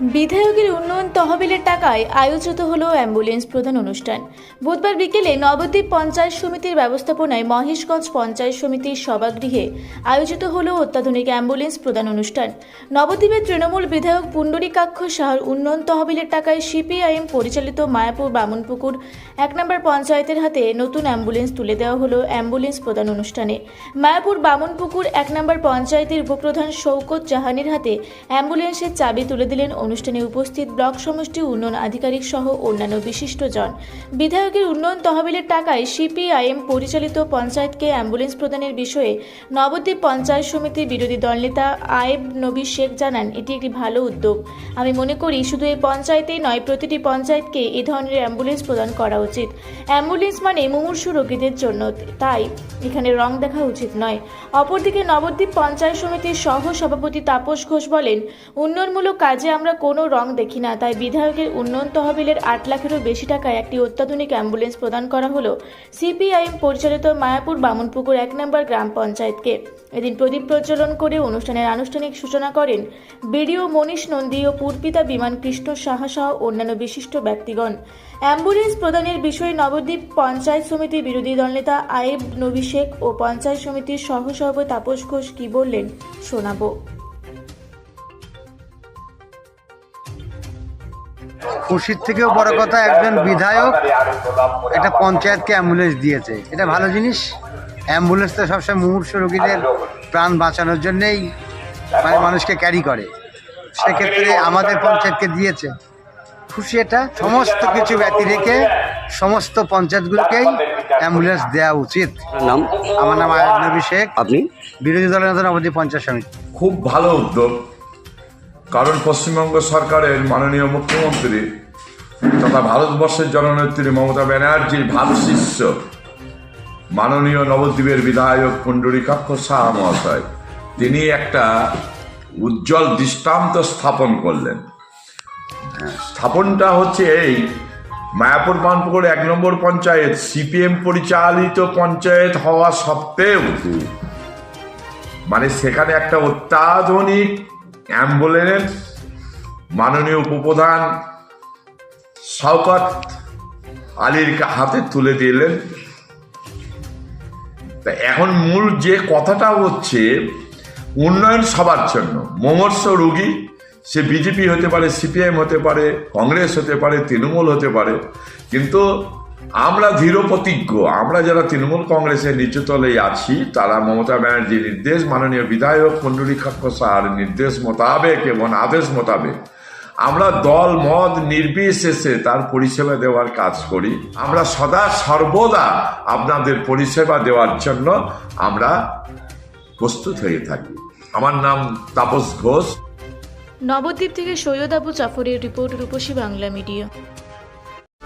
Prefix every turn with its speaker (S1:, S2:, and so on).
S1: বিধায়কের উন্নয়ন তহবিলের টাকায় আয়োজিত হলো অ্যাম্বুলেন্স প্রদান অনুষ্ঠান। বুধবার বিকেলে নবদ্বীপ পঞ্চায়েত সমিতির ব্যবস্থাপনায় মহেশগঞ্জ পঞ্চায়েত সমিতির সভাগৃহে আয়োজিত হলো অত্যাধুনিক অ্যাম্বুলেন্স প্রদান অনুষ্ঠান। নবদ্বীপের তৃণমূল বিধায়ক পুণ্ডরীকাক্ষ শাহর উন্নয়ন তহবিলের টাকায় সিপিআইএম পরিচালিত মায়াপুর বামনপুকুর এক নম্বর পঞ্চায়েতের হাতে নতুন অ্যাম্বুলেন্স তুলে দেওয়া হলো অ্যাম্বুলেন্স প্রদান অনুষ্ঠানে। মায়াপুর বামনপুকুর এক নম্বর পঞ্চায়েতের উপপ্রধান শৌকত জাহানের হাতে অ্যাম্বুলেন্সের চাবি তুলে দিলেন অনুষ্ঠানে উপস্থিত ব্লক সমষ্টি উন্নয়ন আধিকারিক সহ অন্যান্য বিশিষ্টজন। বিধায়কের উন্নয়ন তহবিলের টাকায় সিপিআইএম পরিচালিত পঞ্চায়েতকে অ্যাম্বুলেন্স প্রদানের বিষয়ে নবদ্বীপ পঞ্চায়েত সমিতির বিরোধী দলনেতা আয়েব নবী শেখ জানান, এটি একটি ভালো উদ্যোগ। আমি মনে করি শুধু এই পঞ্চায়েতেই নয়, প্রতিটি পঞ্চায়েতকে এ ধরনের অ্যাম্বুলেন্স প্রদান করা উচিত। অ্যাম্বুলেন্স মানে মুমূর্ষু রোগীদের জন্য, তাই এখানে রং দেখা উচিত নয়। অপরদিকে নবদ্বীপ পঞ্চায়েত সমিতির সহ সভাপতি তাপস ঘোষ বলেন, উন্নয়নমূলক কাজে আমরা কোনো রং দেখি না, তাই বিধায়কের উন্নয়ন তহবিলের আট লাখেরও বেশি টাকায় একটি অত্যাধুনিক অ্যাম্বুলেন্স প্রদান করা হলো সিপিআইএম পরিচালিত মায়াপুর বামনপুকুর এক নম্বর গ্রাম পঞ্চায়েতকে। এদিন প্রদীপ প্রজ্বলন করে অনুষ্ঠানের আনুষ্ঠানিক সূচনা করেন বিডিও মনীষ নন্দী ও পূর্পিতা বিমান কৃষ্ণ সাহা সহ অন্যান্য বিশিষ্ট ব্যক্তিগণ। অ্যাম্বুলেন্স প্রদানের বিষয়ে নবদ্বীপ পঞ্চায়েত সমিতির বিরোধী দলনেতা আয়েব নবী শেখ ও পঞ্চায়েত সমিতির সহসভাপতি তাপস ঘোষ কি বললেন শোনাবো।
S2: খুশির থেকেও বড় কথা একজন বিধায়ক একটা পঞ্চায়েতকে অ্যাম্বুলেন্স দিয়েছে। এটা ভালো জিনিস। অ্যাম্বুলেন্স তো সবসময় মুমূর্ষ রোগীদের প্রাণ বাঁচানোর জন্যেই মানে মানুষকে ক্যারি করে। সেক্ষেত্রে আমাদের পঞ্চায়েতকে দিয়েছে। খুশি এটা। সমস্ত কিছু ব্যক্তি রেখে সমস্ত পঞ্চায়েতগুলোকেই অ্যাম্বুলেন্স দেওয়া উচিত।
S3: নাম?
S2: আমার নাম আয়াব নবী শেখ।
S3: আপনি?
S2: বিরোধী দলের নেতা নবদ্বীপ পঞ্চায়েত সমিতি।
S4: খুব ভালো উদ্যোগ। কারণ পশ্চিমবঙ্গ সরকারের মাননীয় মুখ্যমন্ত্রী তথা ভারতবর্ষের জননেত্রী মমতা ব্যানার্জির ভাব শিষ্য মাননীয় নবদ্বীপের বিধায়ক পুণ্ডরীকাক্ষ শাহ মহাশয়। তিনি একটা উজ্জ্বল দৃষ্টান্ত স্থাপন করলেন। স্থাপনটা হচ্ছে এই, মায়াপুর বানপুকুর এক নম্বর পঞ্চায়েত, সিপিএম পরিচালিত পঞ্চায়েত হওয়া সত্ত্বেও মানে সেখানে একটা অত্যাধুনিক অ্যাম্বুলেন্স, মাননীয় উপপ্রধান শওকত আলীর হাতে তুলে দিলেন। তা এখন মূল যে কথাটা হচ্ছে, উন্নয়ন সবার জন্য। মমর্ষ রুগী, সে বিজেপি হতে পারে সিপিআইএম হতে পারে, কংগ্রেস হতে পারে, তৃণমূল হতে পারে, কিন্তু আমরা ধীর প্রতিজ্ঞ আমরা যারা তৃণমূল কংগ্রেসের নিচুতলে আছি, তারা মমতা ব্যানার্জির নির্দেশ, মাননীয় বিধায়ক পুণ্ডরীকাক্ষ সাহার নির্দেশ মোতাবেক এবং আদেশ মোতাবেক, আমরা দল মদ নির্বিশেষে তার পরিষেবা দেওয়ার কাজ করি। আমরা সদা সর্বদা আপনাদের পরিষেবা দেওয়ার জন্য আমরা প্রস্তুত হয়ে থাকি। আমার নাম তাপস ঘোষ।
S1: নবদ্বীপ থেকে সৈয়দ আবু জাফরের রিপোর্ট রূপসী বাংলা মিডিয়া।